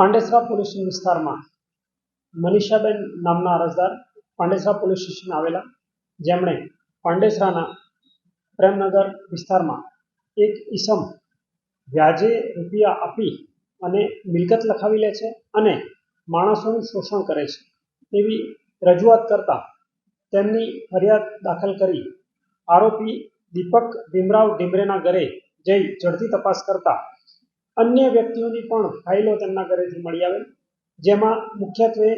Pandesara police વિસ્તારમાં મનીષાબેન નામના અરજદાર પાંડેસરા પોલીસ સ્ટેશન આવેલા. જેમણે પાંડેસરાના પ્રેમનગર વિસ્તારમાં એક ઈસમ વ્યાજે રૂપિયા આપી અને મિલકત લખાવી લે છે અને માણસોનું શોષણ કરે છે. તેવી રજૂઆત કરતા તેમની ફરિયાદ દાખલ કરી આરોપી દીપક ભીમરાવ ડીમરેના ઘરે જઈ ઝડપી તપાસ કરતા અન્ય વ્યક્તિઓની પણ ફાઇલો તેમના ઘરેથી મળી આવે. જેમાં મુખ્યત્વે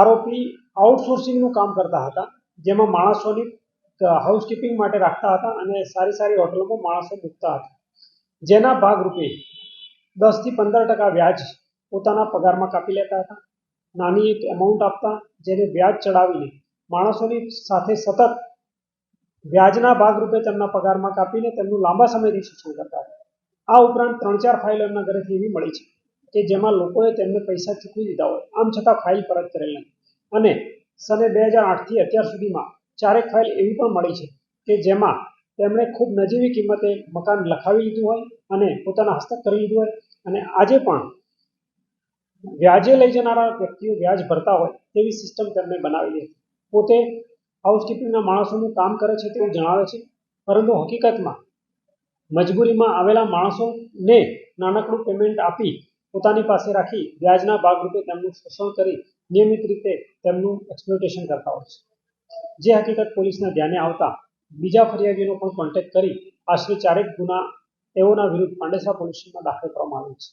આરોપી આઉટસોર્સિંગનું કામ કરતા હતા. જેમાં માણસોની હાઉસકીપિંગ માટે રાખતા હતા અને સારી સારી હોટલોમાં માણસો મૂકતા હતા. જેના ભાગરૂપે દસથી પંદર ટકા વ્યાજ પોતાના પગારમાં કાપી લેતા હતા. નાની એક એમાઉન્ટ આપતા, જેને વ્યાજ ચડાવીને માણસોની સાથે સતત વ્યાજના ભાગરૂપે તેમના પગારમાં કાપીને તેમનું લાંબા સમયથી શોષણ કરતા હતા. આ ઉપરાંત ત્રણ ચાર ફાઇલો એમના ઘરેથી એવી મળી છે કે જેમાં લોકોએ તેમને પૈસા ચૂકવી દીધા હોય. આમ છતાં ફાઇલ પરત કરેલ નથી. અને સને બે હજાર આઠથી અત્યાર સુધીમાં ચારેક ફાઇલ એવી પણ મળી છે કે જેમાં તેમણે ખૂબ નજીવી કિંમતે મકાન લખાવી લીધું હોય અને પોતાના હસ્તક કરી લીધું હોય. અને આજે પણ વ્યાજે લઈ જનારા વ્યક્તિઓ વ્યાજ ભરતા હોય તેવી સિસ્ટમ તેમણે બનાવેલી હતી પોતે હાઉસકીપિંગના માણસોનું કામ કરે છે તેવું જણાવે છે. પરંતુ હકીકતમાં મજબૂરીમાં આવેલા માણસોને નાનકડું પેમેન્ટ આપી પોતાની પાસે રાખી વ્યાજના ભાગરૂપે તેમનું શોષણ કરી નિયમિત રીતે તેમનું એક્સપ્લોટેશન કરતા હોય છે. જે હકીકત પોલીસના ધ્યાને આવતા બીજા ફરિયાદીનો પણ કોન્ટેક્ટ કરી આશરે ચારેક ગુના તેઓના વિરુદ્ધ પાંડેસરા પોલીસ સ્ટેશનમાં દાખલ કરવામાં આવ્યો છે.